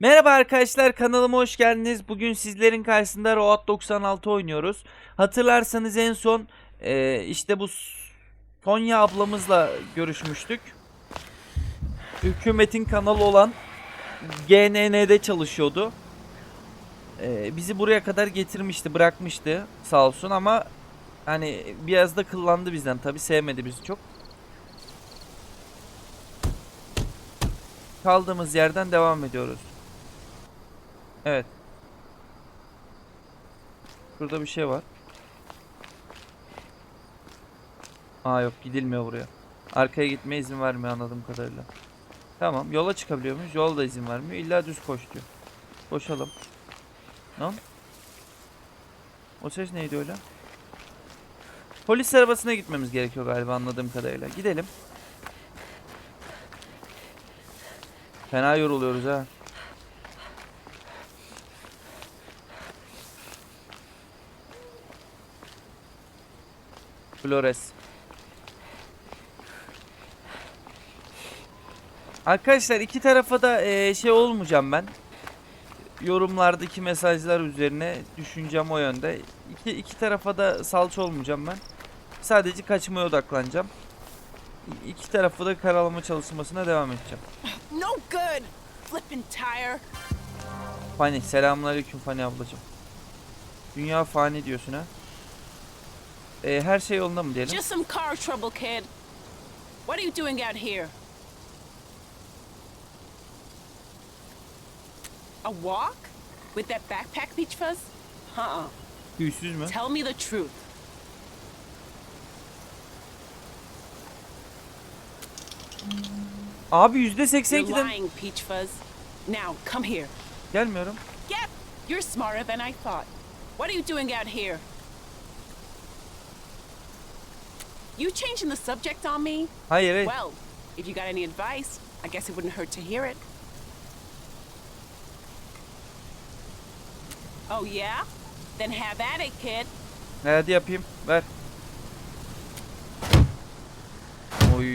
Merhaba arkadaşlar kanalıma hoş geldiniz. Bugün sizlerin karşısında Road 96 oynuyoruz. Hatırlarsanız en son e, işte bu Sonya ablamızla görüşmüştük. Hükümetin kanalı olan GNN'de çalışıyordu. E, bizi buraya kadar getirmişti, bırakmıştı sağ olsun ama hani biraz da kıllandı bizden tabi sevmedi bizi çok. Kaldığımız yerden devam ediyoruz. Evet. Şurada bir şey var. Aa yok gidilmiyor buraya. Arkaya gitmeye izin vermiyor anladığım kadarıyla. Tamam yola çıkabiliyor muyuz? Yol da izin vermiyor. İlla düz koş diyor. Koşalım. Lan. O ses neydi öyle? Polis arabasına gitmemiz gerekiyor galiba anladığım kadarıyla. Gidelim. Fena yoruluyoruz ha. Flores. Arkadaşlar iki tarafa da eee, şey olmayacağım ben. Yorumlardaki mesajlar üzerine düşüncem o yönde. İki, iki tarafa da salça olmayacağım ben. Sadece kaçmaya odaklanacağım. İki tarafı da karalama çalışmasına devam edeceğim. No good! Flippin' tire. Fani, selamünaleyküm Fani ablacığım. Dünya fani diyorsun ha. Ee, her şey yolunda mı diyelim? Just some car trouble, kid. What are you doing out here? A walk? With that backpack, Peach Fuzz? Uh-uh. Tüysüz mü? Tell me the truth. Abi yüzde You're 82'den lying, Peach Fuzz. Now, come here. gelmiyorum. Yep, you're smarter than I thought. What are you doing out here? You changing the subject on me? Hayır hayır. Well, if you got any advice, I guess it wouldn't hurt to hear it. Oh, yeah? Then have at it, kid. Hadi yapayım. Ver. Oy,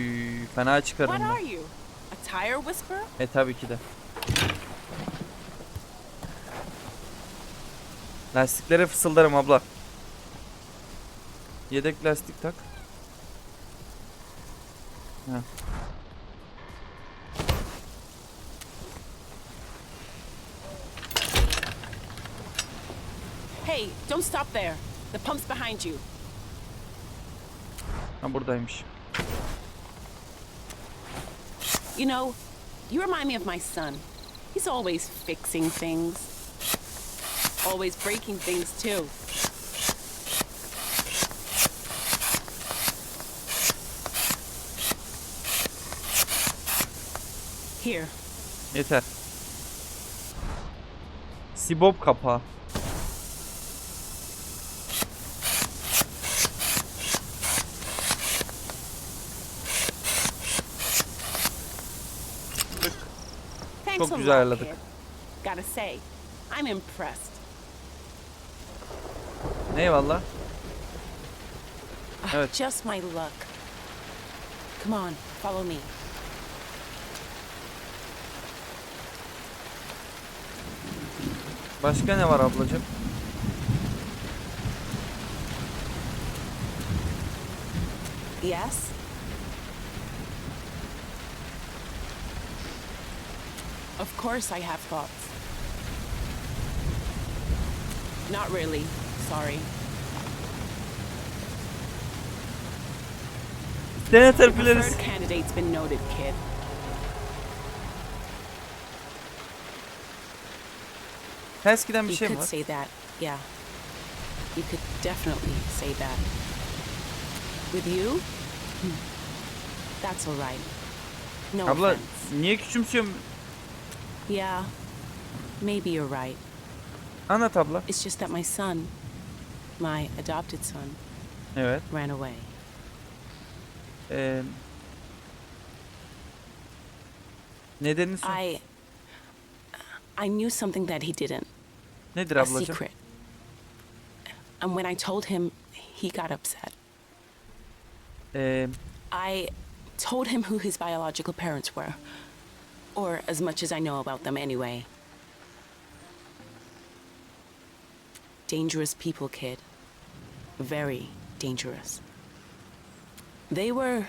fena çıkarım What are you? A tire whisperer? E tabii ki de. Lastiklere fısıldarım abla. Yedek lastik tak. Heh. Hey, don't stop there. The pump's behind you. Ha buradaymış. You know, you remind me of my son. He's always fixing things. Always breaking things, too. Here, Yeter. Sibop kapağı. Çok güzel ayarladık. Gotta say, I'm impressed. Eyvallah. Evet. Just my luck. Come on, follow me. Başka ne var ablacığım? Yes? Of course I have thoughts. Not really. Sorry. Senator Preferred Flores. candidate's been noted, kid. Ters giden bir You şey mi could var? say that, yeah. You could definitely say that. With you? Hmm. That's all right. No Abla offense. niye küçümsüyorum? Yeah, maybe you're right. Anlat abla. It's just that my son, my adopted son, Evet. ran away. Ee, nedenini sor. I I knew something that he didn't. Nedir a secret. And when I told him, he got upset. Ee, I told him who his biological parents were, or as much as I know about them anyway. Dangerous people, kid. Very dangerous. They were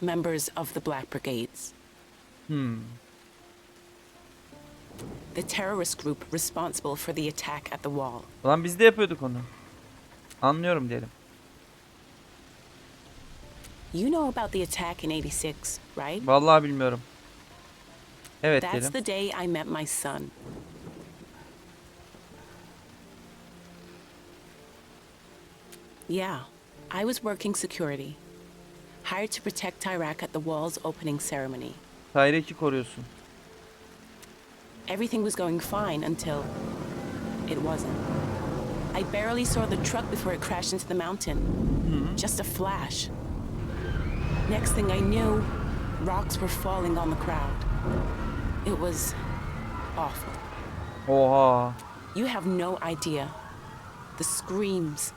members of the Black Brigades. hmm. The terrorist group responsible for the attack at the wall. Ulan biz de yapıyorduk onu. Anlıyorum diyelim. You know about the attack in 86, right? Vallahi bilmiyorum. Evet That's diyelim. the day I met my son. Yeah, I was working security, hired to protect Iraq at the wall's opening ceremony. Tayrek'i koruyorsun. Everything was going fine until it wasn't. I barely saw the truck before it crashed into the mountain. Hmm. Just a flash. Next thing I knew, rocks were falling on the crowd. It was awful. Oha. You have no idea. The screams.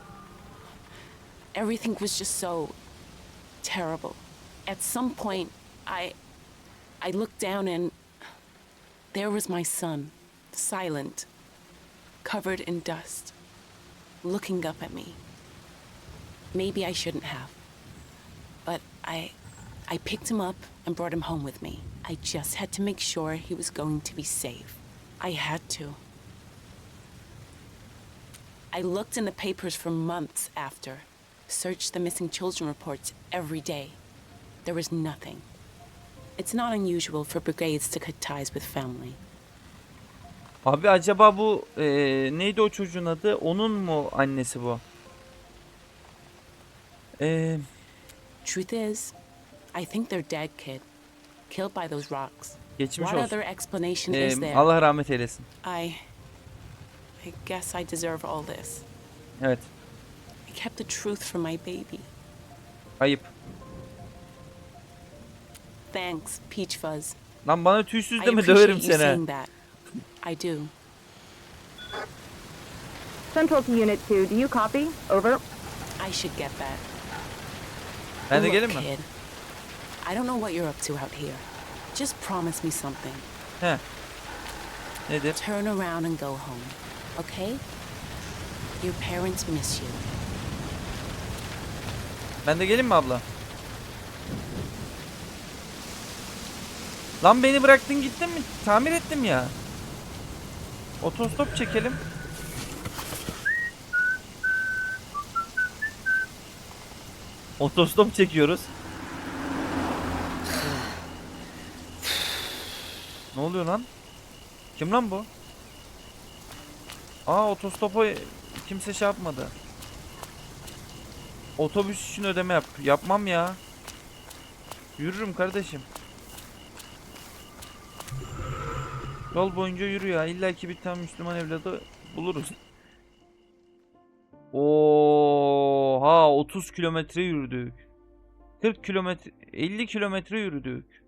Everything was just so terrible. At some point, I I looked down and there was my son, silent, covered in dust, looking up at me. Maybe I shouldn't have. But I I picked him up and brought him home with me. I just had to make sure he was going to be safe. I had to. I looked in the papers for months after, searched the missing children reports every day. There was nothing. It's not unusual for brigades to cut ties with family. Abi acaba bu eee, neydi o çocuğun adı? Onun mu annesi bu? Eee Truth is, I think they're dead, kid. Killed by those rocks. geçmiş What olsun. other explanation Eee, is there? Allah rahmet eylesin. I. I guess I deserve all this. Evet. I kept the truth from my baby. Ayıp. Thanks, Peach Fuzz. Lan bana tüysüz I deme appreciate döverim you seni. saying that. I do. Central to Unit 2, do you copy? Over. I should get that. Ben de Look, gelin mi? kid, I don't know what you're up to out here. Just promise me something. He. Nedir? Turn around and go home, okay? Your parents miss you. Ben de gelin mi abla? Lan beni bıraktın gittin mi? Tamir ettim ya. Otostop çekelim. Otostop çekiyoruz. ne oluyor lan? Kim lan bu? Aa otostopa kimse şey yapmadı. Otobüs için ödeme yap. Yapmam ya. Yürürüm kardeşim. Yol boyunca yürü ya. İlla ki bir tane Müslüman evladı buluruz. Oha 30 kilometre yürüdük. 40 kilometre 50 kilometre yürüdük.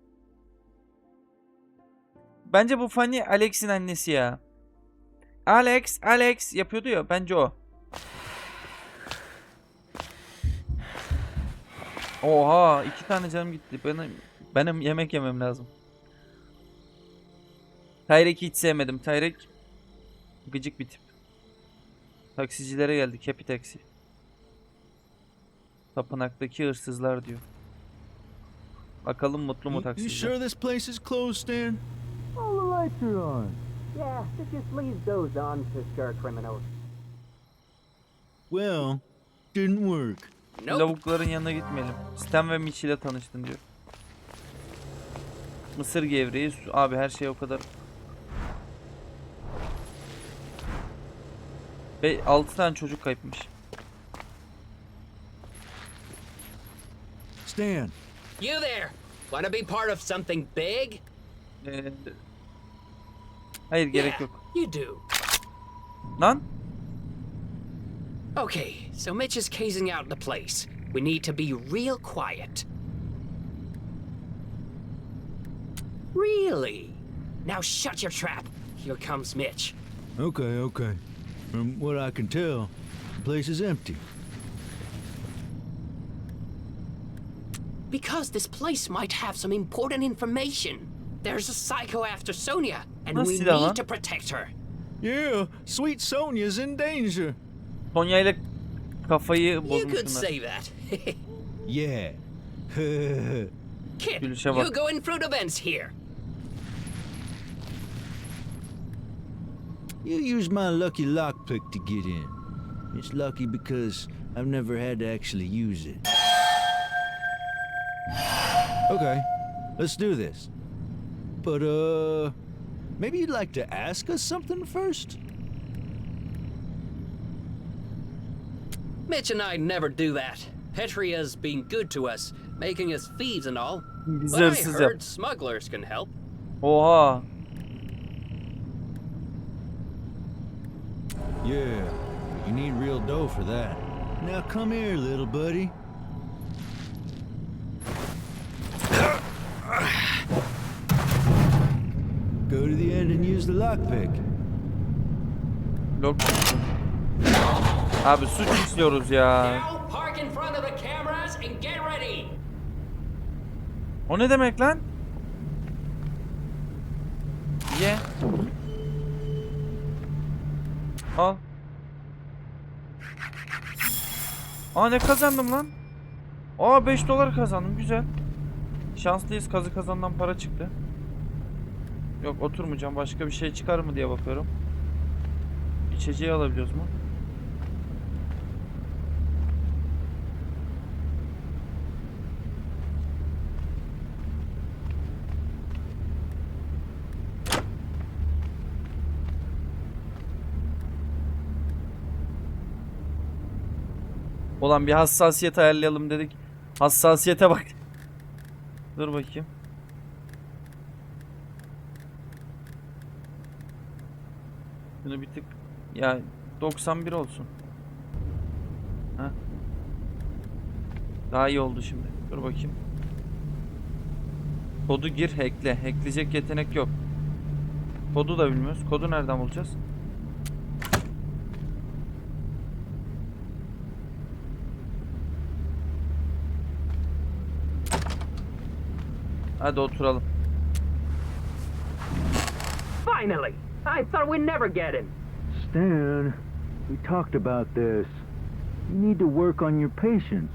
Bence bu Fanny Alex'in annesi ya. Alex, Alex yapıyordu ya bence o. Oha iki tane canım gitti. Benim benim yemek yemem lazım. Tayrek'i hiç sevmedim. Tayrek gıcık bir tip. Taksicilere geldik. Happy taksi. Tapınaktaki hırsızlar diyor. Bakalım mutlu mu You, you taksiciler? sure this place is closed, Stan? All the lights are on. Yeah, this just leaves those on to scare criminals. Well, didn't work. Lavukların yanına gitmeyelim. Stan ve Mitch ile tanıştın diyor. Mısır gevreği. su- Abi her şey o kadar. Ve 6 tane çocuk kayıpmış. Stan, You there! Want to be part of something big? Ee, hayır gerek Yeah, yok. You do. Lan Okay, so Mitch is casing out the place. We need to be real quiet. Really? Now shut your trap. Here comes Mitch. okay, okay. From what I can tell, the place is empty. Because this place might have some important information. There's a psycho after Sonia, and we Nasıl ya lan? need to protect her. Yeah, sweet Sonia's in danger. Sonya ile kafayı You could bozmuşlar. say that. Yeah. Kid, Gülüşe you bak. going through the vents here. you use my lucky lockpick to get in. It's lucky because I've never had to actually use it. Okay, let's do this. But, uh, maybe you'd like to ask us something first? Mitch and I never do that. Petria's been good to us, making us thieves and all. Bizi But I hırsız yap. heard smugglers can help. Oha. Yeah, you need real dough for that. Now come here, little buddy. Go to the end and use the lockpick. Lok. Abi suç işliyoruz ya. Now park in front of the cameras and get ready. O ne demek lan? Ye. Al. Aa ne kazandım lan? Aa 5 dolar kazandım güzel. Şanslıyız kazı kazandan para çıktı. Yok oturmayacağım başka bir şey çıkar mı diye bakıyorum. İçeceği alabiliyoruz mu? Olan bir hassasiyet ayarlayalım dedik. Hassasiyete bak. Dur bakayım. Bunu bir tık ya 91 olsun. Ha. Daha iyi oldu şimdi. Dur bakayım. Kodu gir hackle. Hackleyecek yetenek yok. Kodu da bilmiyoruz. Kodu nereden bulacağız? Hadi oturalım. Finally! I thought we'd never get him. Stan, we talked about this. You need to work on your patience.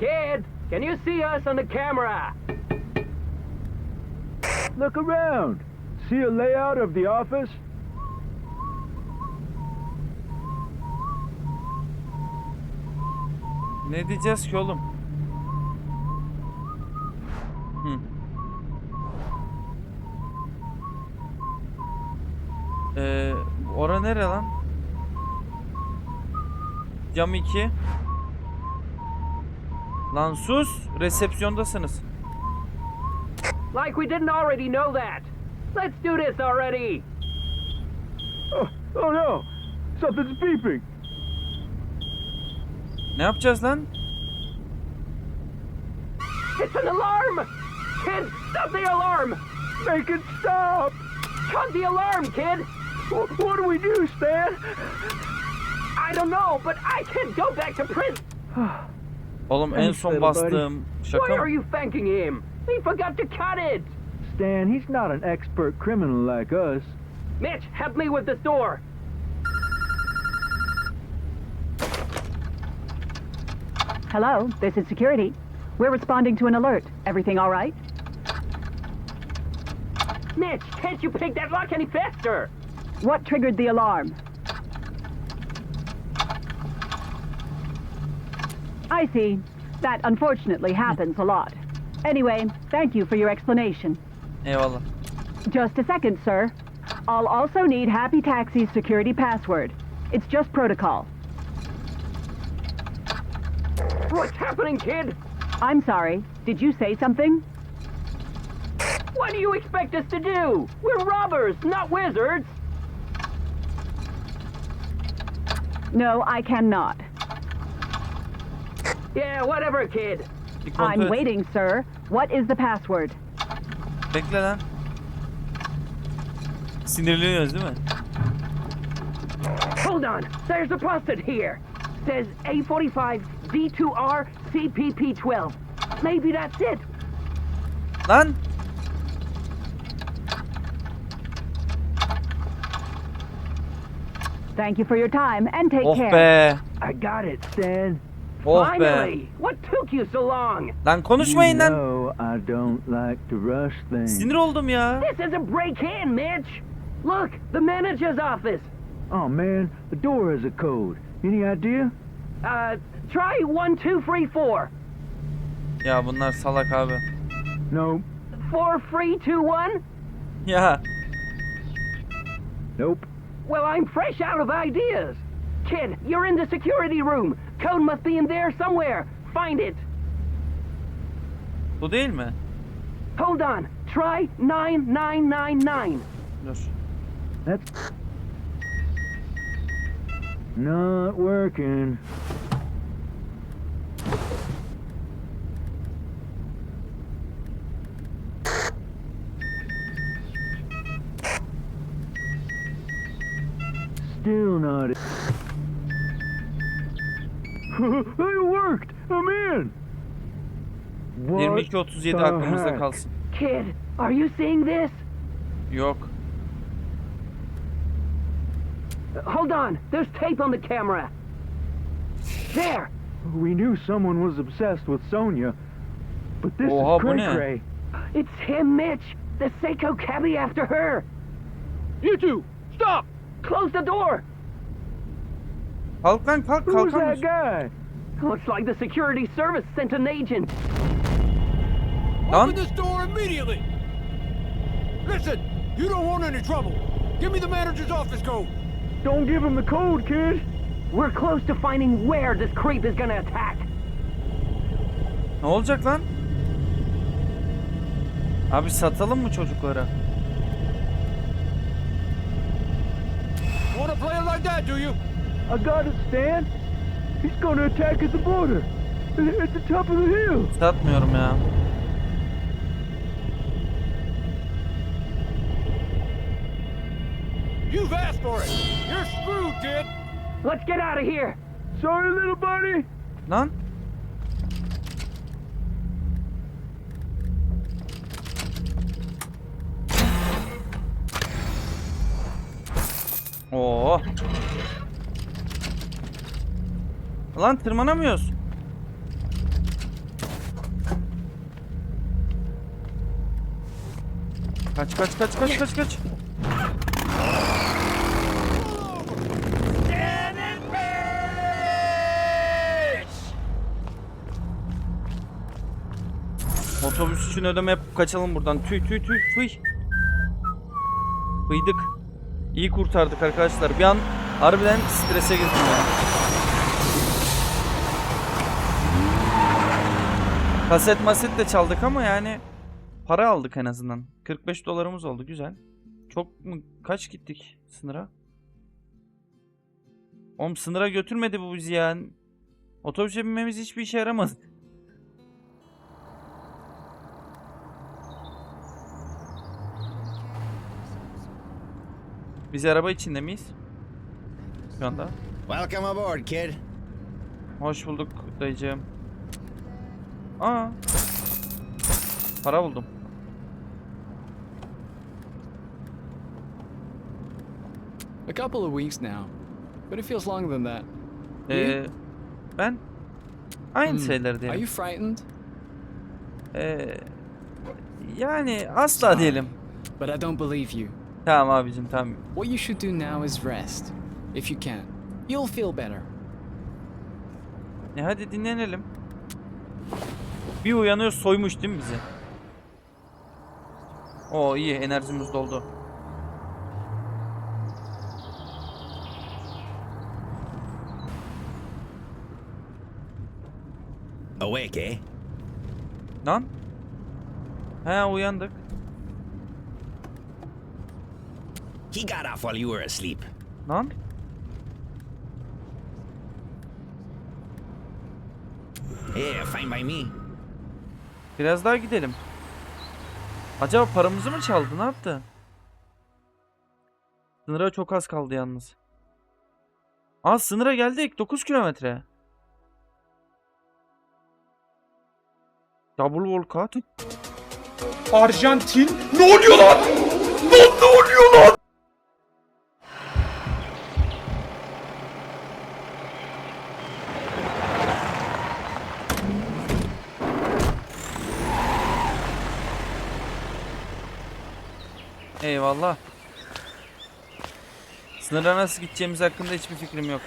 Kid, can you see us on the camera? Look around. See a layout of the office? Ne diyeceğiz ki oğlum? Ee, ora nere lan? Cam 2. Lan sus. Resepsiyondasınız. Like we didn't already know that. Let's do this already. Oh, oh no! Something's beeping. Ne yapacağız lan? It's an alarm! Kid, stop the alarm! Make it stop! Cut the alarm, kid! Wh- what do we do, Stan? I don't know, but I can't go back to prison. Oğlum en Thanks, son little buddy. bastığım Why are you thanking him? He forgot to cut it. Stan, he's not an expert criminal like us. Mitch, help me with this door. Hello, this is security. We're responding to an alert. Everything all right? Mitch, can't you pick that lock any faster? What triggered the alarm? I see. That unfortunately happens a lot. Anyway, thank you for your explanation. Eyvallah. Just a second, sir. I'll also need Happy Taxi's security password. It's just protocol. What's happening, kid? I'm sorry. Did you say something? What do you expect us to do? We're robbers, not wizards. No, I cannot. Yeah, whatever, kid. I'm waiting, sir. What is the password? Bekle lan. Sinirleniyoruz değil mi? Hold on. There's a post-it here. Says A45 D2R CPP12. Maybe that's it. Lan! Thank you for your time and take Oh care. be. I got it, Stan. Oh be. Finally! What took you so long? Lan konuşmayın lan. No, I don't like to rush things. Sinir oldum ya. This is a break-in, Mitch. Look, the manager's office. Oh man, the door has a code. Any idea? Uh, try one, two, three, four. Ya bunlar salak abi. No. Four, three, two, one. Ya Nope. Well, I'm fresh out of ideas. Kid, you're in the security room. Code must be in there somewhere. Find it. bu değil mi? Hold on. Try 9999. Dur. That's not working. Still not. it worked. I'm in. What 22-37 the aklımızda heck? kalsın. Kid, are you seeing this? Yok. Hold on. There's tape on the camera. There. We knew someone was obsessed with Sonia, but this Oha, is bu cray cray. It's him, Mitch. The Seiko cabbie after her. You two, stop! Close the door. Kalk lan kalk Who's that guy? Looks like the security service sent an agent. Lan this door immediately! Listen, you don't want any trouble. Give me the manager's office code. Don't give him the code, kid. We're close to finding where this creep is gonna attack. ne olacak lan? Abi satalım mı çocuklara? Want to play it like that, do you? I got it, Stan. He's gonna attack at the border. At the top of the hill. Stop Satmıyorum ya. You've asked for it. You're screwed, kid. Let's get out of here. Sorry, little buddy. Lan. Oo. Lan tırmanamıyoruz. Kaç kaç kaç kaç kaç kaç. Otobüs için ödeme yapıp kaçalım buradan. Tüy tüy tüy tüy. Kıydık. İyi kurtardık arkadaşlar. Bir an harbiden strese girdim ya. Kaset maset de çaldık ama yani para aldık en azından. 45 dolarımız oldu güzel. Çok mu kaç gittik sınıra? Oğlum sınıra götürmedi bu bizi ya. Otobüse binmemiz hiçbir işe yaramadı. Biz araba içinde miyiz? Şu anda. Welcome aboard, kid. Hoş bulduk dayıcığım. Aa. Para buldum. A couple of weeks now, but it feels longer than that. Ee, ben aynı Hmm. şeyler Are diyelim. you frightened? Ee, yani asla diyelim. But I don't believe you. Tamam abicim tamam. What you should do now is rest, if you can. You'll feel better. E hadi dinlenelim. Bir uyanıyor soymuş değil mi bizi? Oo iyi enerjimiz doldu. Awake, eh? Lan. He uyandık. He got off while you were asleep. Lan. Yeah, fine by me. Biraz daha gidelim. Acaba paramızı mı çaldı? Ne yaptı? Sınıra çok az kaldı yalnız. Aa sınıra geldik. 9 kilometre. Double Volkat. Arjantin. Ne oluyor lan? Lan ne oluyor lan? Eyvallah. Sınıra nasıl gideceğimiz hakkında hiçbir fikrim yok.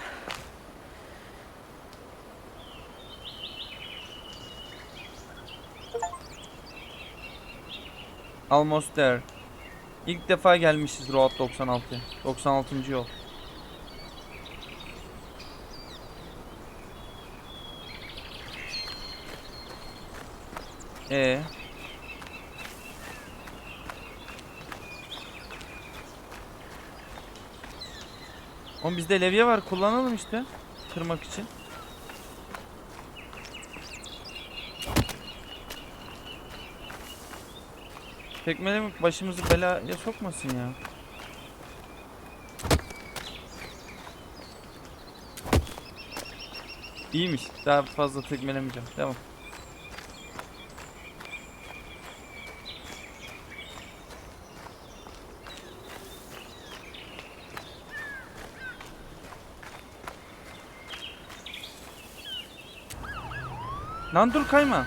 Almost there. İlk defa gelmişiz Road 96. 96. yol. E Oğlum bizde levye var kullanalım işte. Kırmak için. Tekmelemek başımızı belaya sokmasın ya. İyiymiş. Daha fazla tekmelemeyeceğim. Devam. Lan dur kayma.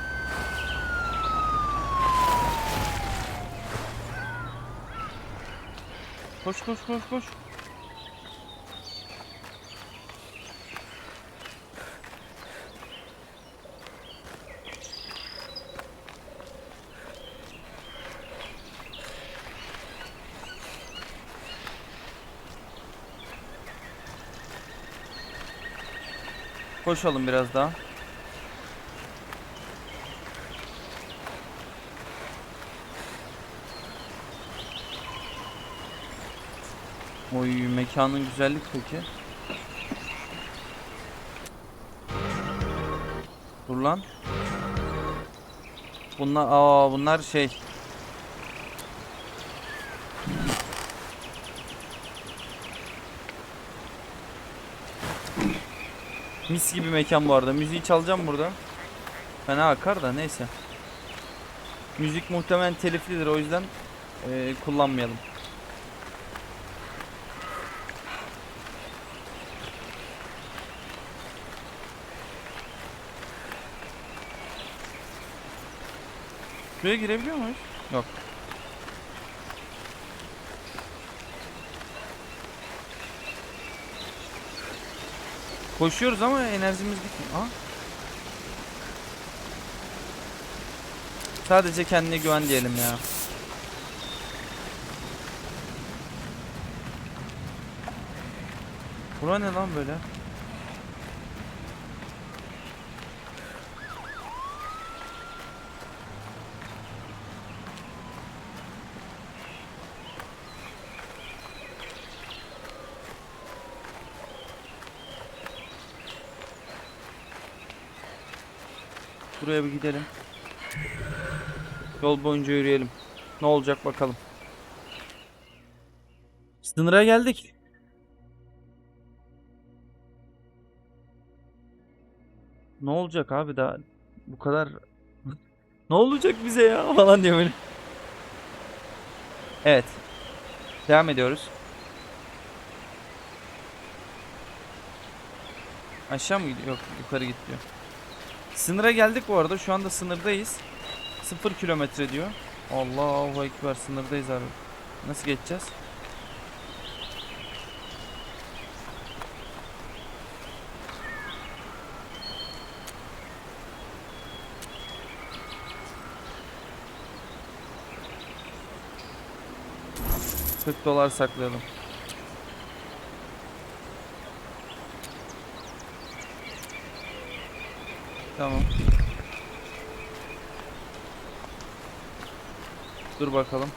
Koş koş koş koş. Koşalım biraz daha. Mekanın güzellik peki. Dur lan. Bunlar aa bunlar şey. Mis gibi mekan bu arada. Müziği çalacağım burada. Fena akar da neyse. Müzik muhtemelen teliflidir o yüzden eee, kullanmayalım. Şuraya girebiliyor muyuz? Yok. Koşuyoruz ama enerjimiz gitmiyor. Aa. Sadece kendine güven diyelim ya. Bura ne lan böyle? Buraya bir gidelim. Yol boyunca yürüyelim. Ne olacak bakalım. Sınıra geldik. Ne olacak abi daha bu kadar ne olacak bize ya falan diyor böyle. Evet. Devam ediyoruz. Aşağı mı gidiyor? Yok yukarı git diyor. Sınıra geldik bu arada. Şu anda sınırdayız. 0 kilometre diyor. Allahu ekber sınırdayız abi. Nasıl geçeceğiz? ...40 dolar saklayalım. Tamam. Dur bakalım.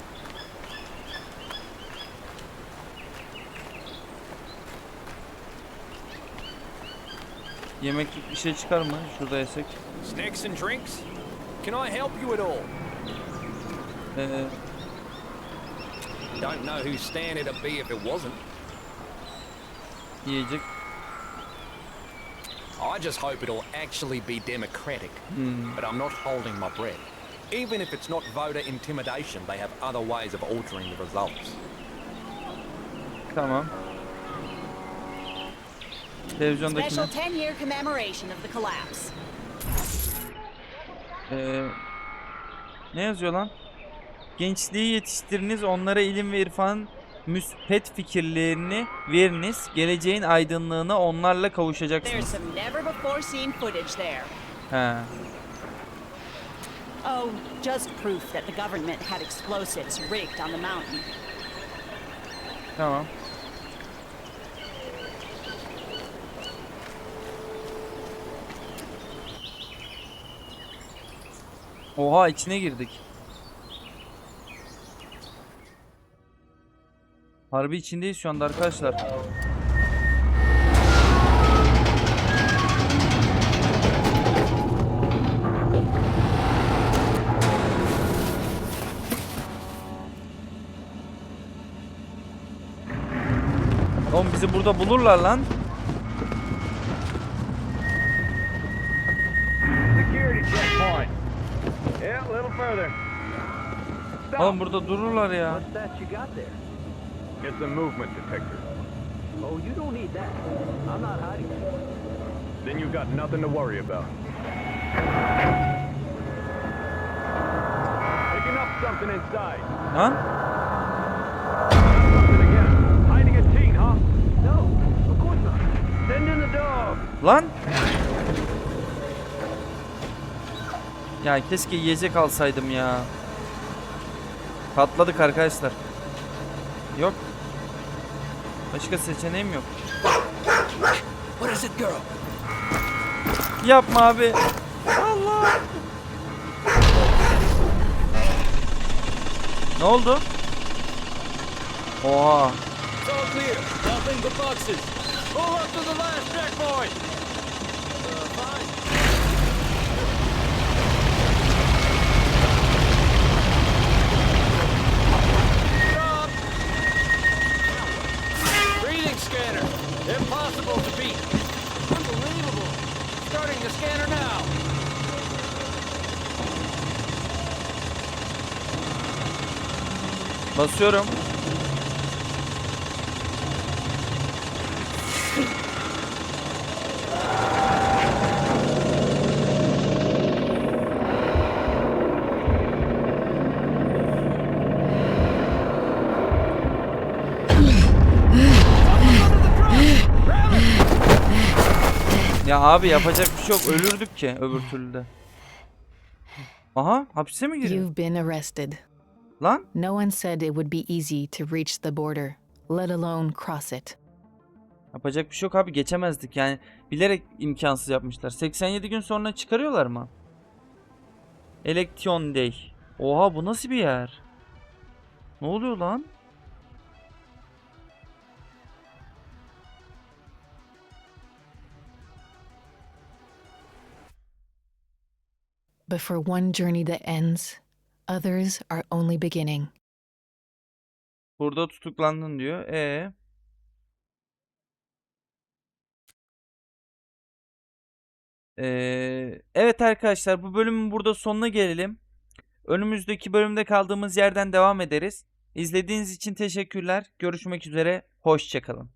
Yemeklik bir şey çıkar mı? Şurada yesek. Snacks and drinks? Can I help you at all? Ee, Don't know whose stand it'd be if it wasn't. yiyecek. I just hope it'll actually be democratic. But I'm not holding my breath. Even if it's not voter intimidation, they have other ways of altering the results. Tamam. Televizyondaki Special ne? 10 year commemoration of the collapse. Ee, ne yazıyor lan? Gençliği yetiştiriniz, onlara ilim ve irfan müspet fikirlerini veriniz. Geleceğin aydınlığına onlarla kavuşacaksınız. He. Oh, just proof that the government had explosives rigged on the mountain. Tamam. Oha içine girdik. Harbi içindeyiz şu anda arkadaşlar. Oğlum bizi burada bulurlar lan. Oğlum burada dururlar ya. It's a movement detector. Oh, you don't need that. I'm not hiding. Then you've got nothing to worry about. Picking up something inside. Huh? No, of course not. Send in the dog. Lan? Ya keşke yiyecek alsaydım ya. Patladık arkadaşlar. Yok. Başka seçeneğim yok. What is it, girl? Yapma abi. Allah. Ne oldu? Oha. It's all clear. Nothing but boxes. Pull up to the last checkpoint. Basıyorum. Ya abi yapacak bir şey yok. Ölürdük ki öbür türlü de. Aha hapise mi giriyor? You've been arrested. Lan No one said it would be easy to reach the border, let alone cross it. yapacak bir şey yok abi geçemezdik yani bilerek imkansız yapmışlar. 87 gün sonra çıkarıyorlar mı? Election Day. Oha bu nasıl bir yer? Ne oluyor lan? But for one journey that ends, others are only beginning. Burada tutuklandın diyor. E Ee, evet arkadaşlar bu bölümün burada sonuna gelelim. Önümüzdeki bölümde kaldığımız yerden devam ederiz. İzlediğiniz için teşekkürler. Görüşmek üzere. Hoşçakalın.